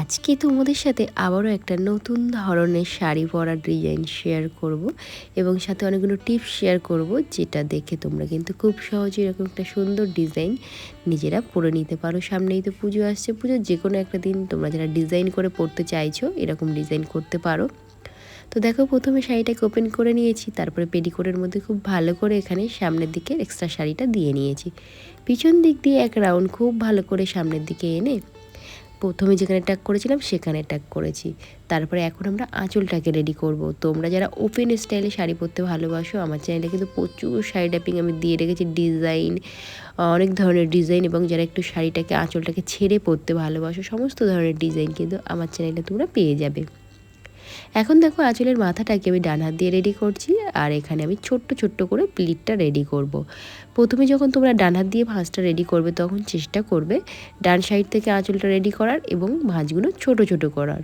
আজকে তোমাদের সাথে আবারও একটা নতুন ধরনের শাড়ি পরার ডিজাইন শেয়ার করব এবং সাথে অনেকগুলো টিপস শেয়ার করব যেটা দেখে তোমরা কিন্তু খুব সহজে এরকম একটা সুন্দর ডিজাইন নিজেরা পরে নিতে পারো। সামনেই তো পুজো আসছে। পুজোর যে কোনো একটা দিন তোমরা যারা ডিজাইন করে পরতে চাইছো, এরকম ডিজাইন করতে পারো। তো দেখো, প্রথমে শাড়িটাকে ওপেন করে নিয়েছি, তারপরে পেডিকোটের মধ্যে খুব ভালো করে এখানে সামনের দিকে এক্সট্রা শাড়িটা দিয়ে নিয়েছি। পিছন দিক দিয়ে এক রাউন্ড খুব ভালো করে সামনের দিকে এনে প্রথমে যেখানে ট্যাগ করেছিলাম, সেখানে ট্যাগ করেছি। তারপরে এখন আমরা আঁচলটাকে রেডি করব। তোমরা যারা ওপেন স্টাইলে শাড়ি পরতে ভালোবাসো, আমার চ্যানেলে কিন্তু প্রচুর শাড়ি ট্যাপিং আমি দিয়ে রেখেছি ডিজাইন অনেক ধরনের ডিজাইন এবং যারা একটু শাড়িটাকে, আঁচলটাকে ছেড়ে পরতে ভালোবাসো, সমস্ত ধরনের ডিজাইন কিন্তু আমার চ্যানেলে তোমরা পেয়ে যাবে। এখন দেখো আঁচলের মাথাটাকে আমি ডান হাত দিয়ে রেডি করছি, আর এখানে আমি ছোট্ট ছোট্ট করে প্লিটটা রেডি করব। প্রথমে যখন তোমরা ডান হাত দিয়ে ভাঁজটা রেডি করবে তখন চেষ্টা করবে ডান সাইড থেকে আঁচলটা রেডি করার এবং ভাঁজগুলো ছোট ছোট করার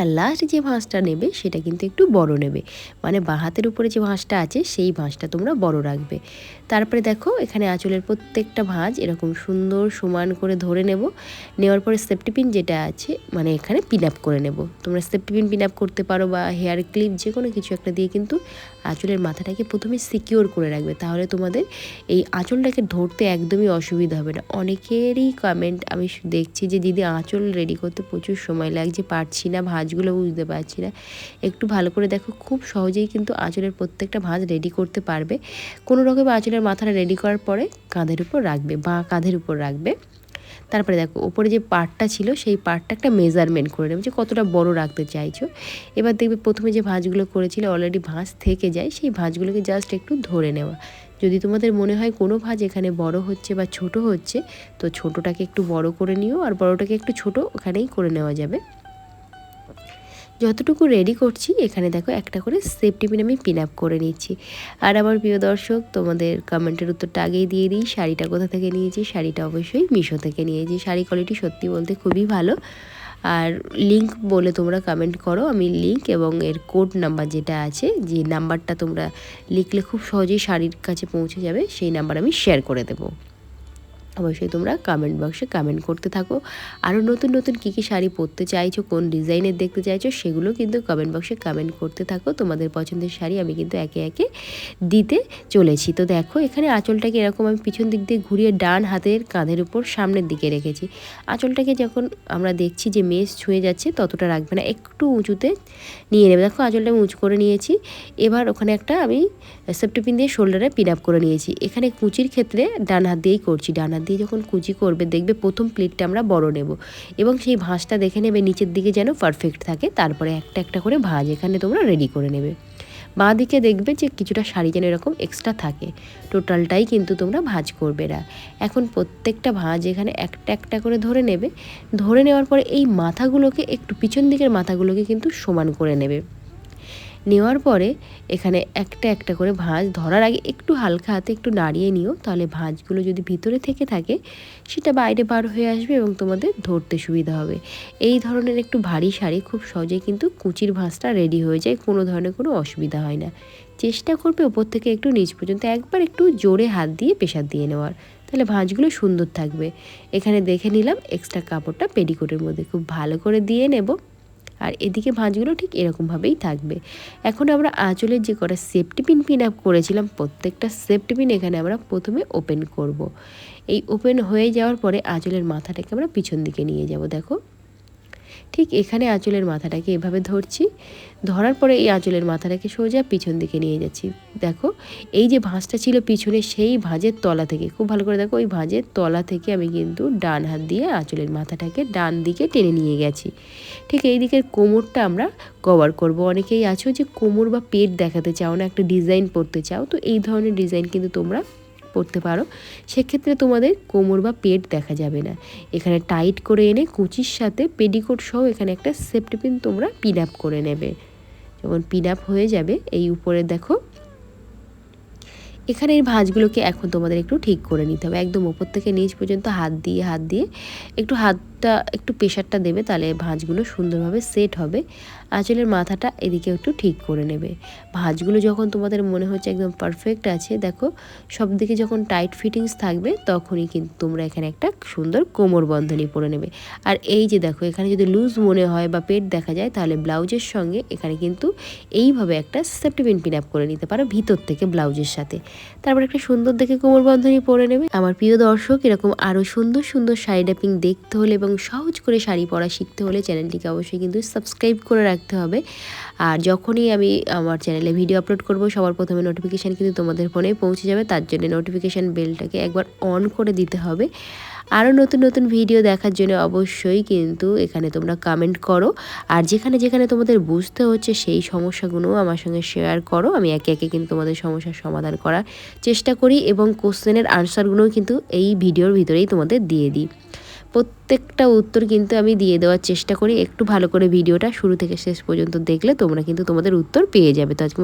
আর লাস্ট যে ভাঁজটা নেবে, সেটা কিন্তু একটু বড় নেবে। মানে বাঁ হাতের উপরে যে ভাঁজটা আছে, সেই ভাঁজটা তোমরা বড় রাখবে। তারপরে দেখো, এখানে আঁচলের প্রত্যেকটা ভাঁজ এরকম সুন্দর সমান করে ধরে নেব। নেওয়ার পরে সেফটিপিন যেটা আছে মানে এখানে পিন আপ করে নেব। তোমরা সেফটিপিন পিন আপ করতে পারো বা হেয়ার ক্লিপ যে কোনো কিছু একটা দিয়ে কিন্তু আঁচলের মাথাটাকে প্রথমে সিকিওর করে রাখবে। তাহলে তোমাদের এই আঁচলটাকে ধরতে একদমই অসুবিধা হবে না। অনেকেরই কমেন্ট আমি দেখছি যে, দিদি, আঁচল রেডি করতে প্রচুর সময় লাগছে, পারছি না ভাঁজগুলো বুঝতে পারছি না। একটু ভালো করে দেখো, খুব সহজেই কিন্তু আঁচলের প্রত্যেকটা ভাঁজ রেডি করতে পারবে। কোনো রকম আঁচলের মাথাটা রেডি করার পরে কাঁধের উপর রাখবে বা কাঁধের উপর রাখবে। তারপরে দেখো, ওপরে যে পার্টটা ছিল, সেই পার্টটা একটা মেজারমেন্ট করে নেবে যে কতটা বড় রাখতে চাইছো। এবার দেখবে প্রথমে যে ভাঁজগুলো করেছিলে অলরেডি ভাঁজ থেকে যায়, সেই ভাঁজগুলোকে জাস্ট একটু ধরে নেওয়া। যদি তোমাদের মনে হয় কোনো ভাঁজ এখানে বড় হচ্ছে বা ছোট হচ্ছে, তো ছোটোটাকে একটু বড় করে নিও, আর বড়টাকে একটু ছোট ওখানেই করে নেওয়া যাবে। যতটুকু রেডি করছি, এখানে দেখো একটা করে সেফটি পিন আমি পিন আপ করে নিচ্ছি। আর আমার প্রিয় দর্শক, তোমাদের কমেন্টের উত্তরটা আগেই দিয়ে দিই। শাড়িটা কোথা থেকে নিয়েছি? শাড়িটা অবশ্যই মিশো থেকে নিয়েছি। শাড়ি কোয়ালিটি সত্যি বলতে খুবই ভালো। আর লিঙ্ক বলে তোমরা কমেন্ট করো। আমি লিঙ্ক এবং এর কোড নাম্বার যেটা আছে, যে নাম্বারটা তোমরা লিখলে খুব সহজেই শাড়ির কাছে পৌঁছে যাবে, সেই নাম্বার আমি শেয়ার করে দেবো। অবশ্যই তোমরা কমেন্ট বক্সে কমেন্ট করতে থাকো। আরও নতুন নতুন কী কী শাড়ি পরতে চাইছো, কোন ডিজাইনের দেখতে চাইছো, সেগুলো কিন্তু কমেন্ট বক্সে কমেন্ট করতে থাকো। তোমাদের পছন্দের শাড়ি আমি কিন্তু একে একে দিতে চলেছি। তো দেখো, এখানে আঁচলটাকে এরকম আমি পিছন দিক দিয়ে ঘুরিয়ে ডান হাতের কাঁধের উপর সামনের দিকে রেখেছি। আঁচলটাকে যখন আমরা দেখছি যে মেস ছুঁয়ে যাচ্ছে, ততটা রাখবে না, একটু উঁচুতে নিয়ে নেবে। দেখো, আঁচলটা আমি উঁচু করে নিয়েছি। এবার ওখানে একটা আমি সেপ্টোপিন দিয়ে শোল্ডারে পিন আপ করে নিয়েছি। এখানে কুচির ক্ষেত্রে ডান হাত দিয়েই করছি, ডান হাত দিয়ে যখন কুচি করবে, দেখবে প্রথম প্লেটটা আমরা বড় নেব এবং সেই ভাঁজটা দেখে নেবে, নিচের দিকে যেন পারফেক্ট থাকে। তারপরে একটা একটা করে ভাঁজ এখানে তোমরা রেডি করে নেবে। বাঁ দিকে দেখবে যে কিছুটা শাড়ি যেন এরকম এক্সট্রা থাকে। টোটালটাই কিন্তু তোমরা ভাঁজ করবে না। এখন প্রত্যেকটা ভাঁজ এখানে একটা একটা করে ধরে নেবে। ধরে নেওয়ার পরে এই মাথাগুলোকে, একটু পিছন দিকের মাথাগুলোকে কিন্তু সমান করে নেবে। নেওয়ার পরে এখানে একটা একটা করে ভাঁজ ধরার আগে একটু হালকা হাতে একটু নাড়িয়ে নিও, তাহলে ভাঁজগুলো যদি ভিতরে থেকে থাকে সেটা বাইরে বার হয়ে আসবে এবং তোমাদের ধরতে সুবিধা হবে। এই ধরনের একটু ভারী শাড়ি খুব সহজেই কিন্তু কুচির ভাঁজটা রেডি হয়ে যায়, কোনো ধরনের কোনো অসুবিধা হয় না। চেষ্টা করবে ওপর থেকে একটু নিচ পর্যন্ত একবার একটু জোরে হাত দিয়ে প্রেশার দিয়ে নেওয়ার, তাহলে ভাঁজগুলো সুন্দর থাকবে। এখানে দেখে নিলাম এক্সট্রা কাপড়টা পেডিকোটের মধ্যে, খুব ভালো করে দিয়ে নেব। আর এদিকে ভাঁজগুলো ঠিক এরকমভাবেই থাকবে এখন আমরা আঁচলের যে কটা সেফটি পিন পিন আপ করেছিলাম, প্রত্যেকটা সেফটি পিন এখানে আমরা প্রথমে ওপেন করব। এই ওপেন হয়ে যাওয়ার পরে আঁচলের মাথাটাকে আমরা পিছন দিকে নিয়ে যাব, দেখো ঠিক এখানে আঁচলের মাথাটাকে এভাবে ধরছি। ধরার পরে এই আঁচলের মাথাটাকে সোজা পিছন দিকে নিয়ে যাচ্ছি। দেখো, এই যে ভাঁজটা ছিল পিছনে সেই ভাঁজের তলা থেকে, খুব ভালো করে দেখো, ওই ভাঁজের তলা থেকে আমি কিন্তু ডান হাত দিয়ে আঁচলের মাথাটাকে ডান দিকে টেনে নিয়ে গেছি। ঠিক এই দিকের কোমরটা আমরা কভার করব। অনেকেই আছো যে কোমর বা পেট দেখাতে চাও না, একটা ডিজাইন পরতে চাও। তো এই ধরনের ডিজাইন কিন্তু তোমরা পরতে পারো, সেক্ষেত্রে তোমাদের কোমর বা পেট দেখা যাবে না। এখানে টাইট করে এনে কুচির সাথে পেডিকোট সহ এখানে একটা সেফটি পিন তোমরা পিন আপ করে নেবে। যখন পিন আপ হয়ে যাবে, এই উপরে দেখো, এখানে এই ভাঁজগুলোকে এখন তোমাদের একটু ঠিক করে নিতে হবে। একদম ওপর থেকে নিচ পর্যন্ত হাত দিয়ে হাত দিয়ে, একটু হাত দুধটা একটু প্রেশারটা দেবে, তাহলে ভাঁজগুলো সুন্দরভাবে সেট হবে। আঁচলের মাথাটা এদিকে একটু ঠিক করে নেবে। ভাঁজগুলো যখন তোমাদের মনে হচ্ছে একদম পারফেক্ট আছে, দেখো সব দিকে যখন টাইট ফিটিংস থাকবে, তখনই কিন্তু তোমরা এখানে একটা সুন্দর কোমর বন্ধনী পরে নেবে। আর এই যে দেখো, এখানে যদি লুজ মনে হয় বা পেট দেখা যায়, তাহলে ব্লাউজের সঙ্গে এখানে কিন্তু এইভাবে একটা সেফটি পিন আপ করে নিতে পারো ভিতর থেকে ব্লাউজের সাথে। তারপর একটা সুন্দর দেখে কোমর বন্ধনী পরে নেবে। আমার প্রিয় দর্শক, এরকম আরও সুন্দর সুন্দর সাইড ড্যাপিং দেখতে হলে এবং সহজ করে শাড়ি পরা শিখতে হলে চ্যানেলটিকে অবশ্যই কিন্তু সাবস্ক্রাইব করে রাখতে হবে। আর যখনই আমি আমার চ্যানেলে ভিডিও আপলোড করব, সবার প্রথমে নোটিফিকেশান কিন্তু তোমাদের ফোনে পৌঁছে যাবে। তার জন্য নোটিফিকেশান বেলটাকে একবার অন করে দিতে হবে। আরও নতুন নতুন ভিডিও দেখার জন্য অবশ্যই কিন্তু এখানে তোমরা কমেন্ট করো। আর যেখানে যেখানে তোমাদের বুঝতে হচ্ছে সেই সমস্যাগুলো আমার সঙ্গে শেয়ার করো। আমি একে একে কিন্তু তোমাদের সমস্যার সমাধান করার চেষ্টা করি এবং কোশ্চেনের আনসারগুলোও কিন্তু এই ভিডিওর ভিতরেই তোমাদের দিয়ে দিই। প্রত্যেকটা উত্তর কিন্তু আমি দিয়ে দেওয়ার চেষ্টা করি। একটু ভালো করে ভিডিওটা শুরু থেকে শেষ পর্যন্ত দেখলে তোমরা কিন্তু তোমাদের উত্তর পেয়ে যাবে। তো আজকে